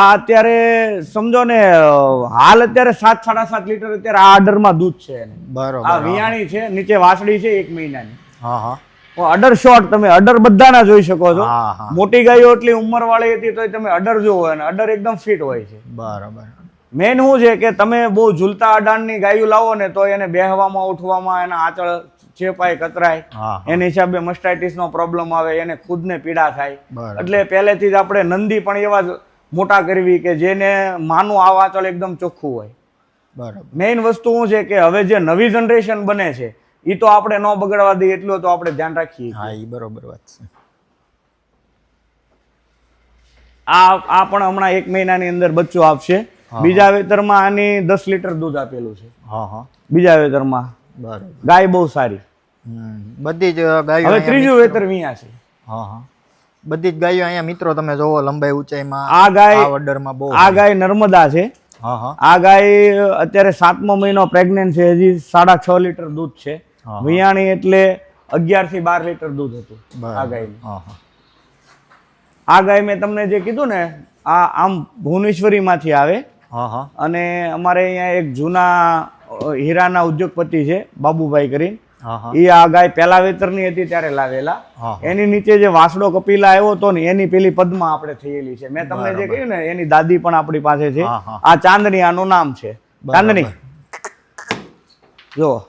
આ અત્યારે સમજો ને હાલ અત્યારે સાત સાડા સાત લીટર અત્યારે આ અડરમાં દૂધ છે બરોબર આ વિયાણી છે નીચે વાસળી છે એક મહિનાની. હા હા. અડર શોર્ટ તમે અડર બધાના જોઈ શકો છો. મોટી ગાયો એટલી ઉંમર વાળી હતી તો તમે અડર જોવો અને અડર એકદમ ફિટ હોય છે. બરાબર. મેન શું છે કે તમે બહુ ઝૂલતા અડાણની ગાયું લાવો ને તો એને બેહવામાં ઉઠવામાં એના આંચળ ચેપાય કતરાય. એને એના હિસાબે મસ્ટાઇટિસ નો પ્રોબ્લેમ આવે એને ખુદને પીડા થાય. એટલે પહેલેથી જ આપણે નંદી પણ એવા જ મોટા કરવી કે જેને માનું આ વાંચળ એકદમ ચોખ્ખું હોય. બરાબર. મેઇન વસ્તુ શું છે કે હવે જે નવી જનરેશન બને છે એ તો આપણે ન બગડવા દઈએ એટલું તો આપણે ધ્યાન રાખીએ હા એ બરોબર વાત છે. આ આ પણ હમણાં એક મહિનાની અંદર બચ્ચું આપશે બીજા વેતરમાં આની દસ લીટર દૂધ આપેલું છે. હા હા. બીજા વેતરમાં. બરોબર. ગાય બહુ સારી. બધી જ ગાય હવે ત્રીજું વેતર વિયા છે. હા હા. બધી જ ગાયો અહીંયા મિત્રો તમે જોવો લંબાઈ ઊંચાઈમાં આ ગાય આ બહુ આ ગાય નર્મદા છે. આ ગાય અત્યારે સાતમો મહિનો પ્રેગ્નેન્ટ છે હજી સાડા છ લીટર દૂધ છે. વિયાણી એટલે અગિયારથી બાર લીટર દૂધ હતું આ ગાય આ ગાય મેં તમને જે કીધું ને આ આમ ભુવનેશ્વરી માંથી આવે અને અમારે અહીંયા એક જૂના હીરાના ઉદ્યોગપતિ છે બાબુભાઈ કરીને. એ આ ગાય પેલા વેતરની હતી ત્યારે લાવેલા. એની નીચે જે વાસડો કપિલા આવ્યો હતો ને એની પેલી પદ્મા આપણે થયેલી છે. મેં તમને જે કહ્યું ને એની દાદી પણ આપણી પાસે છે. આ ચાંદની આનું નામ છે. ચાંદની. જો.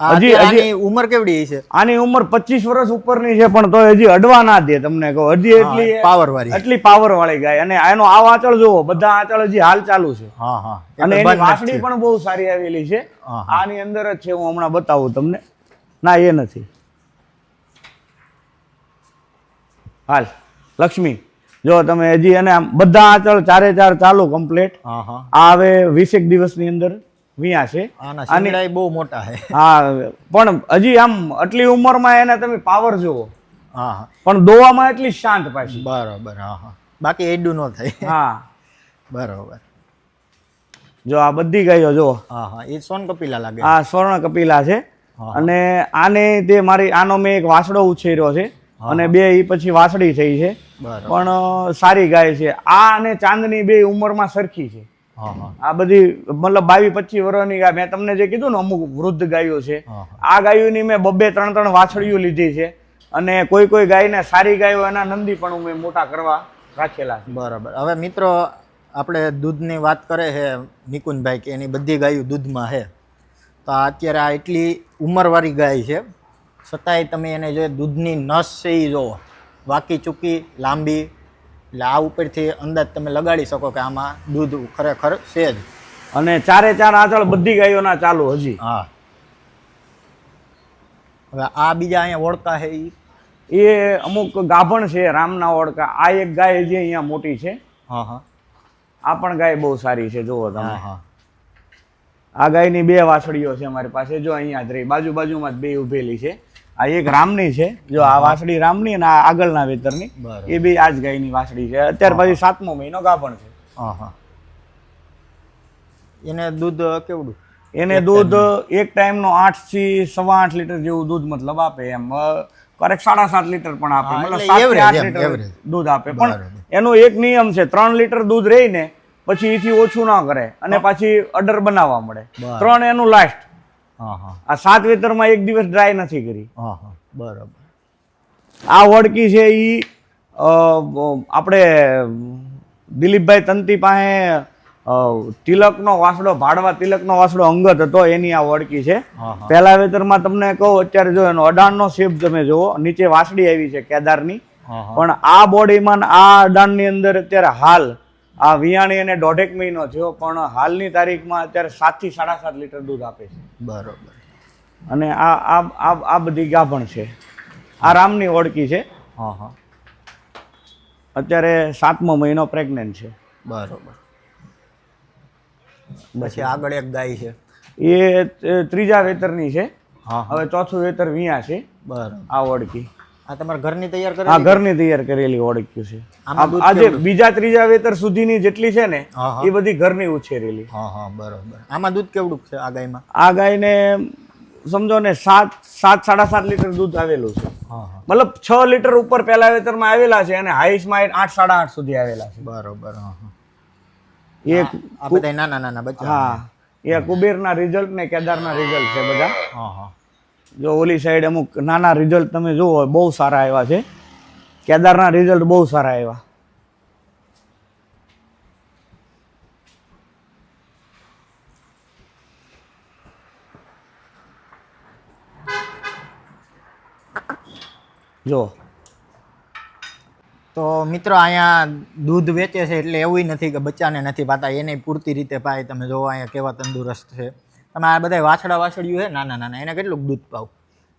આ હજી- ઉંમર કેવડી છે આની ઉંમર પચીસ વર્ષ ઉપરની છે પણ તો હજી અડવા ના દે તમને કહો. હજી એટલી પાવર વાળી. એટલી પાવર વાળી ગાય. અને એનો આ આંચળ જુઓ બધા આંચળ હજી હાલ ચાલુ છે. હા હા. અને એની બંધ પણ બહુ સારી આવેલી છે. આની અંદર જ છે હું હમણાં બતાવું તમને. ના એ નથી. હાલ લક્ષ્મી જો તમે હજી અને બધા આંચળ ચારે ચાર ચાલુ કમ્પ્લીટ હવે વીસેક દિવસની અંદર. વિયા છે. આના બહુ મોટા છે. હા પણ હજી આમ આટલી ઉંમરમાં એને તમે પાવર જુઓ. હા હા. પણ દોવામાં એટલી શાંત પાછી. બરોબર હા હા. બાકી એડું ન થાય. હા. બરોબર. જો આ બધી ગાયો જો. હા હા. એ સ્વર્ણ કપિલા લાગે. હા સ્વર્ણ કપિલા છે. અને આને તે મારી આનો મેં એક વાસડો ઉછેર્યો છે. અને બે એ પછી વાસડી થઈ છે. બરોબર. પણ સારી ગાય છે. આ અને ચાંદની બે ઉંમરમાં સરખી છે. આ બધી મતલબ બાવીસ પચીસ વર્ષની ગાય. મેં તમને જે કીધું ને અમુક વૃદ્ધ ગાયો છે. આ ગાયોની મેં બબ્બે ત્રણ ત્રણ વાછળીઓ લીધી છે. અને કોઈ કોઈ ગાયને સારી ગાયો એના નંદી પણ મેં મોટા કરવા રાખેલા છે. બરાબર. હવે મિત્રો આપણે દૂધની વાત કરે છે નિકુંજભાઈ કે એની બધી ગાયો દૂધમાં છે. તો આ અત્યારે આ એટલી ઉંમરવાળી ગાય છે. છતાંય તમે એને જે દૂધની નસ છે એ જો વાકી ચૂકી લાંબી એટલે આ ઉપરથી અંદાજ તમે લગાડી શકો કે આમાં દૂધ ખરેખર છે જ. અને ચારે ચાર આંચળ બધી ગાયોના ચાલુ હજી. હા. હવે આ બીજા અહીંયા ઓળખા છે એ એ અમુક ગાભણ છે રામના ઓળકા આ એક ગાય જે અહીંયા મોટી છે. હા હા. આ પણ ગાય બહુ સારી છે જુઓ તમે. આ ગાયની બે વાછડીઓ છે અમારી પાસે જો અહીંયા જ રહી. બાજુ બાજુમાં જ બે ઉભેલી છે. આ એક રામની છે જો આ વાછડી રામની અને આ આગળના વેતરની એ બે આ જ ગાયની વાછડી છે. અત્યાર પછી સાતમો મહિનો ગાભણ છે. એને દૂધ કેવડું? એને દૂધ એક ટાઈમનો આઠથી સવા આઠ લીટર જેવું દૂધ મતલબ આપે એમ. કરેક સાડા સાત લીટર પણ આપે. મતલબ સાત આઠ લીટર દૂધ આપે. પણ. એનો એક નિયમ છે ત્રણ લીટર દૂધ રહીને પછી એથી ઓછું ના કરે અને પાછી અડર બનાવવા મળે. ત્રણ એનું લાસ્ટ આ સાત વેતરમાં એક દિવસ ડ્રાય નથી કરી. બરાબર. આ વડકી છે એ આપણે દિલીપભાઈ તંતી પાસે તિલકનો વાસડો ભાડવા તિલકનો વાસડો અંગત હતો એની આ વડકી છે. પહેલા વેતરમાં તમને કહું અત્યારે જો એનો અડાણનો શેપ તમે જુઓ નીચે વાસડી આવી છે કેદારની. પણ આ બોડીમાં આ અડાણની અંદર અત્યારે હાલ આ વિયાણી અને દોઢેક મહિનો થયો પણ હાલની તારીખમાં અત્યારે સાતથી સાડા સાત લીટર દૂધ આપે છે. બરોબર. અને આ આ આ આ બધી ગાભણ છે. આ રામની ઓળકી છે. હા હા. અત્યારે સાતમો મહિનો પ્રેગ્નન્ટ છે. બરોબર. પછી આગળ એક ગાય છે. એ ત્રીજા વેતરની છે. હા હા. હવે ચોથું વેતર વિયા છે. બરાબર. આ ઓળકી આ તમારા ઘરની તૈયાર આ કરે ઘરની તૈયાર કરેલી ઓળખ્યું છે. આમાં દૂધ આ જે બીજા ત્રીજા વેતર સુધીની જેટલી છે ને હા હા. એ બધી ઘરની ઉછેરેલી. હા હા બરોબર. આમાં દૂધ કેવડું છે આ ગાયમાં? આ ગાયને સમજો ને સાત સાત સાડા સાત લીટર દૂધ આવેલું છે. હા હા. મતલબ છ લીટર ઉપર પહેલા વેતરમાં આવેલા છે અને હાઈસ્ટમાં આઠ સાડા આઠ સુધી આવેલા છે. બરોબર હા હા. એક આ બધા નાના નાના બચ્ચા હા. એ કુબેરના રિઝલ્ટ ને કેદારના રિઝલ્ટ છે બધા. હા હા. જો ઓલી સાઈડ અમુક નાના રિઝલ્ટ તમે જુઓ, બહુ સારા આવ્યા છે. કેદારના રિઝલ્ટ બહુ સારા આવ્યા. જો. તો મિત્રો અહીંયા દૂધ વેચે છે એટલે એવું નથી કે બચ્ચાને નથી પાતા એને પૂરતી રીતે પાય તમે જોવો અહીંયા કેવા તંદુરસ્ત છે. તમે આ બધા વાછડા વાછડિયું છે? નાના નાના એને કેટલું દૂધ પાવ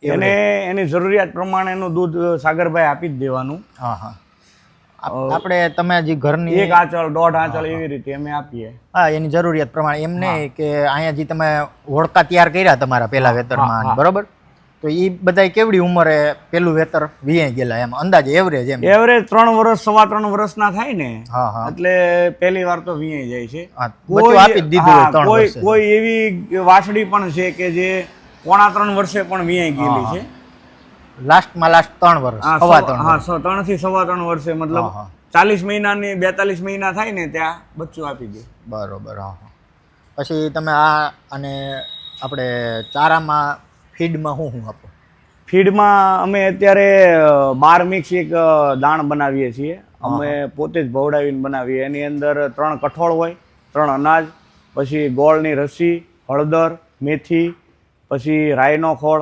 એને એની જરૂરિયાત પ્રમાણેનું દૂધ સાગરભાઈ આપી જ દેવાનું. હા હા. આપ- આપણે તમે જે ઘરની એક આંચળ દોઢ આંચળ એવી રીતે અમે આપીએ. હા એની જરૂરિયાત પ્રમાણે. એમ નહીં કે અહીંયા જે તમે હોડકા તૈયાર કર્યા તમારા પહેલા વેતરમાં બરોબર? તો એ બધા કેવડી ઉંમરે પેલું વેતર વીએ ગયેલા એમ? અંદાજે એવરેજ એમ? એવરેજ ત્રણ વર્ષ સવા ત્રણ વર્ષના થાય ને હા હા. એટલે પહેલી વાર તો વીએ જાય છે. કોઈ કોઈ એવી વાસડી પણ છે કે જે પોણા ત્રણ વર્ષે પણ વીએ ગયેલી છે. લાસ્ટમાં લાસ્ટ ત્રણ વર્ષ સવા ત્રણ હા ત્રણથી સવા ત્રણ વર્ષે મતલબ. ચાલીસ મહિનાની બેતાલીસ મહિના થાય ને ત્યાં બચ્ચું આપી દે. બરોબર હા. પછી તમે આ અને આપણે ચારામાં ફીડમાં શું શું આપો? ફીડમાં અમે અત્યારે બાર મિક્સ એક દાણ બનાવીએ છીએ. અમે પોતે જ ભવડાવીને બનાવીએ. એની અંદર ત્રણ કઠોળ હોય ત્રણ અનાજ પછી ગોળની રસી હળદર મેથી પછી રાઈનો ખોળ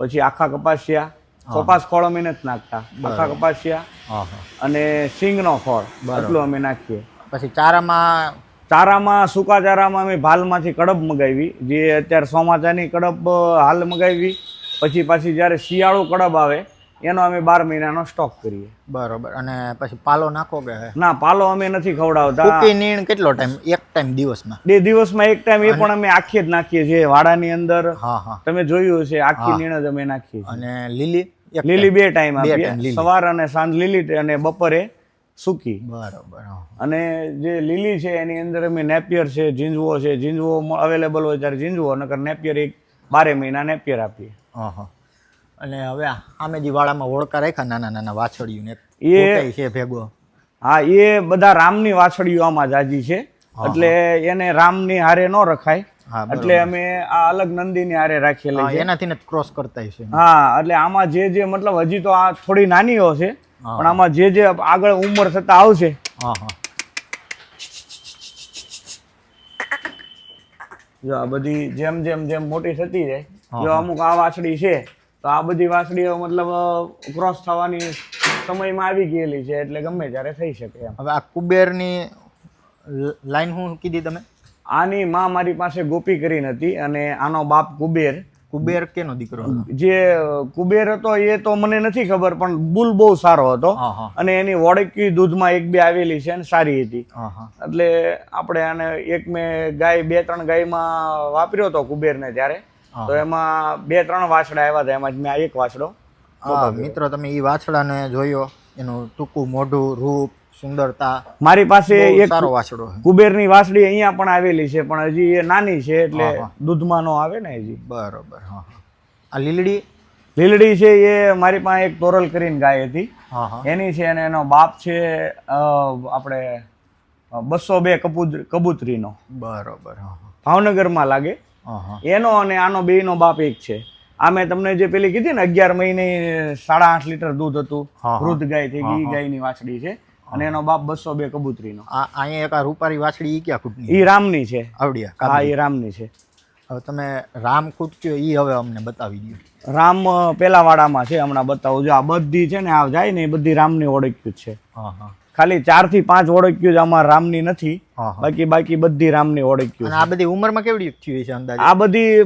પછી આખા કપાસિયા. કપાસ ખોળ અમે નથી નાખતા. આખા કપાસિયા અને સિંગનો ખોળ. એટલું અમે નાખીએ. પછી ચારામાં ચારામાં સૂકા ચારામાં અમે ભાલમાંથી કડબ મગાવી જે અત્યારે સોમાચાની કડબ હાલ મગાવી. પછી પાછી જ્યારે શિયાળો કડબ આવે એનો અમે બાર મહિનાનો સ્ટોક કરીએ. બરોબર. અને પછી પાલો નાખો કે? ના પાલો અમે નથી ખવડાવતા. કૂકી નીણ કેટલો ટાઈમ એક ટાઈમ દિવસમાં? બે દિવસમાં એક ટાઈમ એ પણ અમે આખી જ નાખીએ છીએ વાડાની અંદર. હા હા. તમે જોયું હશે આખી નીણ જ અમે નાખીએ અને લીલી? લીલી બે ટાઈમ આપીએ. સવાર અને સાંજ લીલી અને બપોરે સૂકી. બરાબર અને જે લીલી છે એની અંદર અમે નેપિયર છે ઝીંઝવો છે. ઝીંઝવો અવેલેબલ હોય ત્યારે ઝીંઝવો નકર નેપિયર એક બારે મહિના નેપિયર આપીએ. અને હવે આમે દિવાળામાં વાળામાં ઓળકા રાખ્યા નાના નાના વાછડિયું ને એ- છે ભેગો. હા એ બધા રામની વાછડીઓ આમાં જાજી છે. એટલે એને રામની હારે ન રખાય. એટલે અમે આ અલગ નંદીની હારે રાખેલી એનાથી ક્રોસ કરતા હા એટલે આમાં જે જે મતલબ હજી તો આ થોડી નાનીઓ છે. પણ આમાં જે જે આગળ ઉંમર થતા આવશે જો આ બધી જેમ જેમ જેમ મોટી થતી જાય જો અમુક આ વાછડી છે તો આ બધી વાછડીઓ મતલબ ક્રોસ થવાની સમયમાં આવી ગયેલી છે એટલે ગમે ત્યારે થઈ શકે એમ. હવે આ કુબેરની લાઈન હું કીધી તમે? આની માં મારી પાસે ગોપી કરીને હતી અને આનો બાપ કુબેર. કુબેર કેનો દીકરો જે કુબેર હતો એ તો મને નથી ખબર પણ બુલ બહુ સારો હતો. અને એની વોડકી દૂધમાં એક બે આવેલી છે અને સારી હતી. એટલે આપણે આને એક મેં ગાય બે ત્રણ ગાયમાં વાપર્યો હતો કુબેરને ત્યારે. તો એમાં બે ત્રણ વાછડા આવ્યા હતા એમાં જ મેં એક વાછડો મિત્રો તમે એ વાછડાને જોયો એનું ટૂંકું મોઢું રૂપ સુંદરતા મારી પાસે એક સારો વાસડો કુબેરની વાસડી અહીંયા પણ આવેલી છે પણ હજી એ નાની છે એટલે દૂધમાં નો આવે ને હજી. બરોબર હા આ લીલડી? લીલડી છે એ મારી પાસે એક તોરલ કરીને ગાય હતી. એની છે અને એનો બાપ છે આપણે બસો બે કબૂત કબૂતરીનો. બરોબર ભાવનગરમાં લાગે. એનો અને આનો બેયનો બાપ એક છે. આ મેં તમને જે પેલી કીધી ને અગિયાર મહિને સાડા આઠ લીટર દૂધ હતું. વૃદ્ધ ગાય થઈ ગઈ ગાય ગાયની વાછડી છે. અને એનો બાપ બસો બે કબૂતરીનો. આ અહીંયા એક આ રૂપારી વાછડી ઈ ક્યાં ખૂટની ઈ રામની છે. આવડિયા હા એ રામની છે. હવે તમે રામ ખૂટક્યો ઈ હવે અમને બતાવી દો રામ પેલા વાડામાં છે હમણાં બતાવું જો આ બધી છે ને આ જાય ને એ બધી રામની ઓળખ્યું જ છે. હા હા. ખાલી ચારથી પાંચ ઓળખ્યું જ આમાં રામની નથી. બાકી બાકી બધી રામની ઓળખ્યું આ બધી ઉંમરમાં કેવડી થયું છે અંદાજે? આ બધી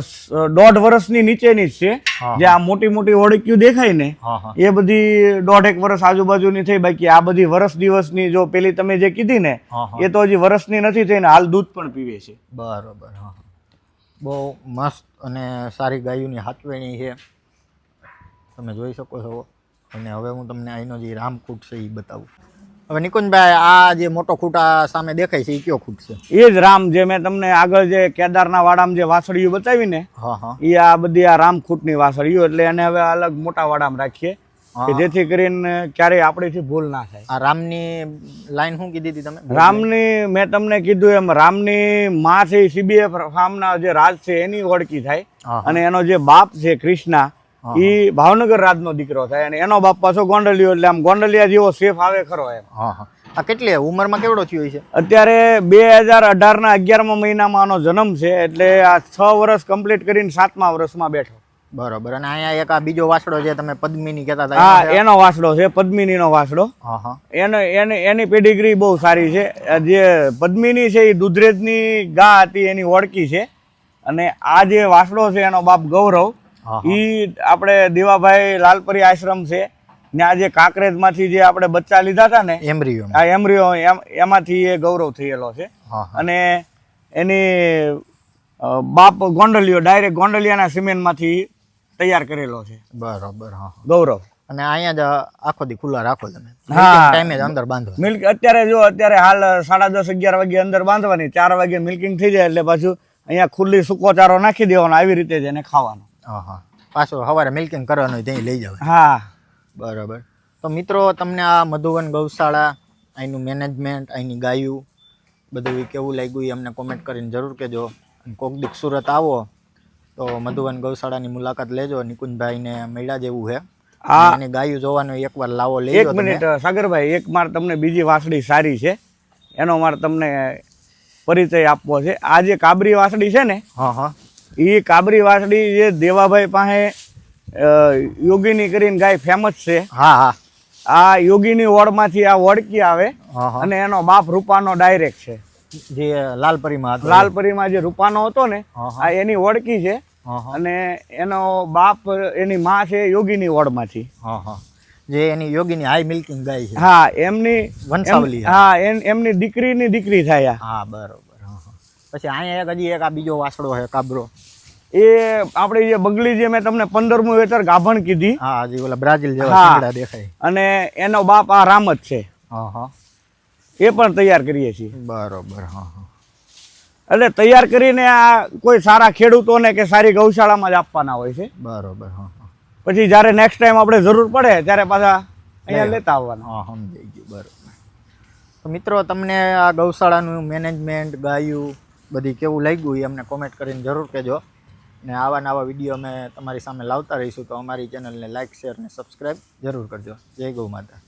સ- દોઢ વર્ષની નીચેની જ છે. જે આ મોટી મોટી ઓળખ્યું દેખાય ને એ બધી દોઢ એક વર્ષ આજુબાજુની થઈ. બાકી આ બધી વર્ષ દિવસની જો પેલી તમે જે કીધી ને એ તો હજી વર્ષની નથી થઈ ને હાલ દૂધ પણ પીવે છે. બરોબર. બહુ મસ્ત અને સારી ગાયોની હાચવેણી છે. તમે જોઈ શકો છો. અને હવે હું તમને અહીંનો જે રામકૂટ છે એ બતાવું. હવે નિકુંજભાઈ આ જે મોટો ખૂટ સામે દેખાય છે એ કયો ખૂટ છે? એ જ રામ જે મેં તમને આગળ જે કેદારના વાડામાં જે વાસળીઓ બતાવી ને એ આ બધી આ રામખૂટની વાસળીઓ એટલે એને હવે અલગ મોટા વાડામાં રાખીએ કે જેથી કરીને ક્યારેય આપણીથી ભૂલ ના થાય. આ રામની લાઈન શું કીધી હતી તમે? રામની મેં તમને કીધું એમ રામની માં છે સીબીએફ ફાર્મના જે રાજ છે એની ઓળખી થાય. અને એનો જે બાપ છે કૃષ્ણા એ ભાવનગર રાજનો દીકરો થાય અને એનો બાપ પાછો ગોંડલિયો એટલે આમ ગોંડલિયા જેવો સેફ આવે ખરો એમ. આ કેટલી ઉંમરમાં કેવડો થયો છે અત્યારે બે હજાર અઢારના અગિયારમા મહિનામાં આનો જન્મ છે એટલે આ છ વર્ષ કમ્પ્લીટ કરીને સાતમા વર્ષમાં બેઠો. બરોબર. અને અહીંયા એક આ બીજો વાસડો જે તમે પદ્મિની કહેતા હતા હા એનો છે? વાસડો છે પદ્મિનીનો વાસડો. એને એને એની પેડિગ્રી બહુ સારી છે. જે પદ્મિની છે એ દુધરેજની ગા હતી એની ઓળખી છે. અને આ જે વાસડો છે એનો બાપ ગૌરવ. એ આપણે દેવાભાઈ લાલપરી આશ્રમ છે. ને આજે કાંકરેજમાંથી જે આપણે બચ્ચા લીધા હતા ને એમરીઓ આ એમરીઓ એમ એમાંથી એ ગૌરવ થયેલો છે. અને એની બાપ ગોંડલિયો ડાયરેક્ટ ગોંડલિયાના સિમેન્ટમાંથી તૈયાર કરેલો છે. બરોબર હા. ગૌરવ. અને અહીંયા જ આખો દી ખુલ્લા રાખો તમે. હા. ટાઈમે જ અંદર બાંધો મિલ્ક અત્યારે જો અત્યારે હાલ સાડા દસ અગિયાર વાગે અંદર બાંધવાની ચાર વાગે મિલ્કિંગ થઈ જાય એટલે પાછું અહીંયા ખુલ્લી સૂકો ચારો નાખી દેવાનો આવી રીતે જ એને ખાવાનો. હા હા. પાછો સવારે મિલ્કિંગ કરવાનું હોય ત્યાં લઈ જાવ હા. બરાબર. તો મિત્રો તમને આ મધુવન ગૌશાળા અહીંનું મેનેજમેન્ટ અહીંની ગાયું બધું કેવું લાગ્યું એ અમને કોમેન્ટ કરીને જરૂર કહેજો. કોક દીક સુરત આવો તો મધુવન ગૌશાળાની મુલાકાત લેજો. નિકુંજભાઈને મળ્યા જેવું છે હા. અને ગાયું જોવાનું એકવાર લાવો લઈ એક મિનિટ સાગરભાઈ એક માર તમને બીજી વાસળી સારી છે. એનો મારે તમને પરિચય આપવો છે. આ જે કાબરી વાસળી છે ને હા હા. એ કાબરી વાસડી જે દેવાભાઈ પાસે યોગીની કરીને ગાય ફેમસ છે. હા હા. આ યોગીની ઓળમાંથી આ ઓળકી આવે? અને એનો બાપ રૂપાનો ડાયરેક્ટ છે. જે લાલપરીમાં હતો. લાલપરીમાં જે રૂપાનો હતો ને આ એની ઓળકી છે. અને એનો બાપ એની માં છે યોગીની ઓળમાંથી હા હા. જે એની યોગીની હાઈ મિલ્કિંગ ગાય છે. હા એમની વંશાવલી હા. એમ- એમની દીકરીની દીકરી થાય. હા બરોબર. પછી અહીંયા એક હજી એક આ બીજો વાસડો છે કાબરો. એ આપણી જે બગલી જે મેં તમને પંદરમું વેતર ગાભણ કીધી. હા હજી ઓલા બ્રાઝિલ જેવા. દેખાય. અને એનો બાપ આ રામ જ છે. હા હા એ પણ તૈયાર કરીએ છીએ. બરોબર હા હા. એટલે તૈયાર કરીને આ કોઈ સારા ખેડૂતોને કે સારી ગૌશાળામાં જ આપવાના હોય છે. બરોબર હા હા. પછી જ્યારે નેક્સ્ટ ટાઈમ આપણે જરૂર પડે ત્યારે પાછા અહીંયા લેતા આવવાના. હા સમજાઈ ગયું બરોબર. મિત્રો તમને આ ગૌશાળાનું મેનેજમેન્ટ ગાયું બધી કેવું લાગ્યું એ અમને કોમેન્ટ કરીને જરૂર કહેજો. ને આવા નવા વીડિયો અમે તમારી સામે લાવતા રહીશું, તો અમારી ચેનલને લાઇક શેર અને સબસ્ક્રાઈબ જરૂર કરજો. જય ગૌ માતા.